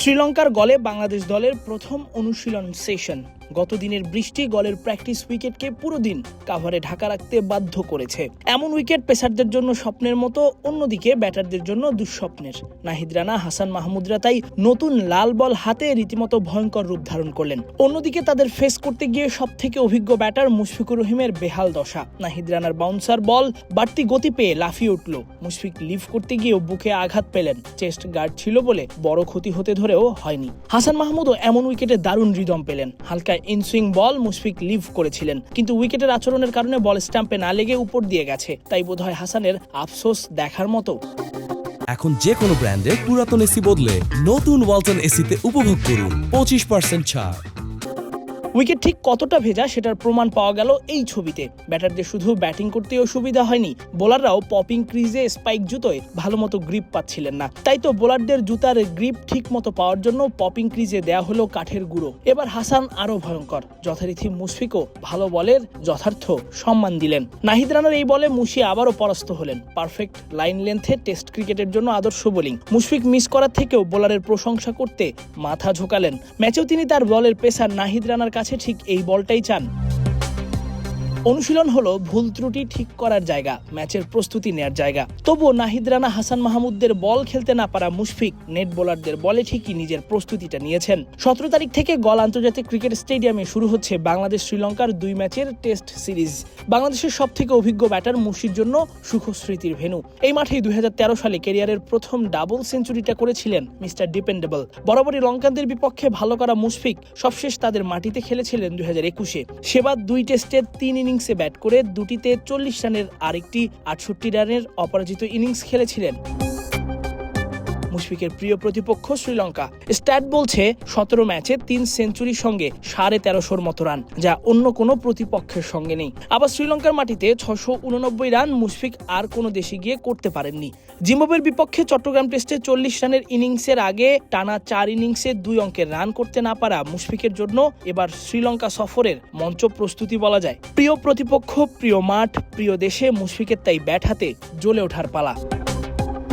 শ্রীলঙ্কার গলে বাংলাদেশ দলের প্রথম অনুশীলন সেশন। গত দিনের বৃষ্টি গলের প্র্যাকটিস উইকেটকে পুরো দিন কাভারে ঢাকা রাখতে বাধ্য করেছে। এমন উইকেট পেসারদের জন্য স্বপ্নের মতো, অন্যদিকে ব্যাটারদের জন্য দুঃস্বপ্নের। নাহিদ রানা, হাসান মাহমুদরা তাই নতুন লাল বল হাতে রীতিমতো ভয়ঙ্কর রূপ ধারণ করলেন। অন্যদিকে তাদের ফেস করতে গিয়ে সব থেকে অভিজ্ঞ ব্যাটার মুশফিকুর রহিমের বেহাল দশা। নাহিদ রানার বাউন্সার বল বাড়তি গতি পেয়ে লাফিয়ে উঠল। মুশফিক লিভ করতে গিয়েও বুকে আঘাত পেলেন। চেস্ট গার্ড ছিল বলে বড় ক্ষতি হতে ধরেও হয়নি। হাসান মাহমুদও এমন উইকেটে দারুণ রিদম পেলেন। হালকা ইনসুইং বল মুশফিক লিভ করেছিলেন। কিন্তু উইকেটের আচরণের কারণে বল স্ট্যাম্পে না লেগে উপর দিয়ে গেছে। তাই বোধহয় হাসানের আফসোস দেখার মতো। এখন যে কোনো ব্র্যান্ডের পুরাতন এসি বদলে নতুন ওয়ালটন এসিতে উপভোগ করুন। পঁচিশ পার্সেন্ট ছাড়। উইকেট ঠিক কতটা ভেজা সেটার প্রমাণ পাওয়া গেল এই ছবিতে। ব্যাটারদের শুধু ব্যাটিং করতেও সুবিধা হয়নি, বোলাররাও পপিং ক্রিজে স্পাইক জুতোয় ভালো মতো গ্রিপ পাচ্ছিলেন না। তাই তো বোলারদের জুতার গ্রিপ ঠিক মতো পাওয়ার জন্য পপিং ক্রিজে দেয়া হলো কাঠের গুঁড়ো। এবার হাসান আরও ভয়ঙ্কর, যথারীতি মুশফিকও ভালো বলের যথার্থ সম্মান দিলেন। নাহিদ রানার এই বলে মুশি আবারও পরাস্ত হলেন। পারফেক্ট লাইন লেন্থে টেস্ট ক্রিকেটের জন্য আদর্শ বোলিং। মুশফিক মিস করার থেকেও বোলারের প্রশংসা করতে মাথা ঝোকালেন। ম্যাচেও তিনি তার বলের পেসার নাহিদ রানার কাছে ঠিক এই বলটাই চান। অনুশীলন হলো ভুল ত্রুটি ঠিক করার জায়গা, ম্যাচের প্রস্তুতি নেয়ার জায়গা। তবুও নাহিদ রানা, হাসান মাহমুদদের বল খেলতে না পারা মুশফিক, নেট বোলারদের বলে ঠিকই নিজের প্রস্তুতিটা নিয়েছেন। সতেরো তারিখ থেকে গল আন্তর্জাতিক ক্রিকেট স্টেডিয়ামে শুরু হচ্ছে বাংলাদেশ শ্রীলঙ্কার দুই ম্যাচের টেস্ট সিরিজ। বাংলাদেশের সব থেকে অভিজ্ঞ ব্যাটার মুশির জন্য সুখস্মৃতির ভেনু এই মাঠেই দুই হাজার তেরো সালে ক্যারিয়ারের প্রথম ডাবল সেঞ্চুরিটা করেছিলেন মিস্টার ডিপেন্ডেবল। বরাবরই লঙ্কানদের বিপক্ষে ভালো করা মুশফিক সবশেষ তাদের মাটিতে খেলেছিলেন দুই হাজার একুশে। সেবার দুই টেস্টের তিন ইনিংসে ব্যাট করে দুটিতে চল্লিশ রানের আরেকটি আটষট্টি রানের অপরাজিত ইনিংস খেলেছিলেন। মুশফিকের প্রিয় প্রতিপক্ষ শ্রীলঙ্কা। স্ট্যাট বলছে, সতেরো ম্যাচে তিন সেঞ্চুরির সঙ্গে সাড়ে তেরোশোর মতো রান, যা অন্য কোনো প্রতিপক্ষের সঙ্গে নেই। আবার শ্রীলঙ্কার মাটিতে ছশো উননব্বই রান মুশফিক আর কোনো দেশে গিয়ে করতে পারেননি। জিম্বাবুয়ের বিপক্ষে চট্টগ্রাম টেস্টে চল্লিশ রানের ইনিংসের আগে টানা চার ইনিংসে দুই অঙ্কের রান করতে না পারা মুশফিকের জন্য এবার শ্রীলঙ্কা সফরের মঞ্চ প্রস্তুতি বলা যায়। প্রিয় প্রতিপক্ষ, প্রিয় মাঠ, প্রিয় দেশে মুশফিকের তাই ব্যাট হাতে জ্বলে ওঠার পালা।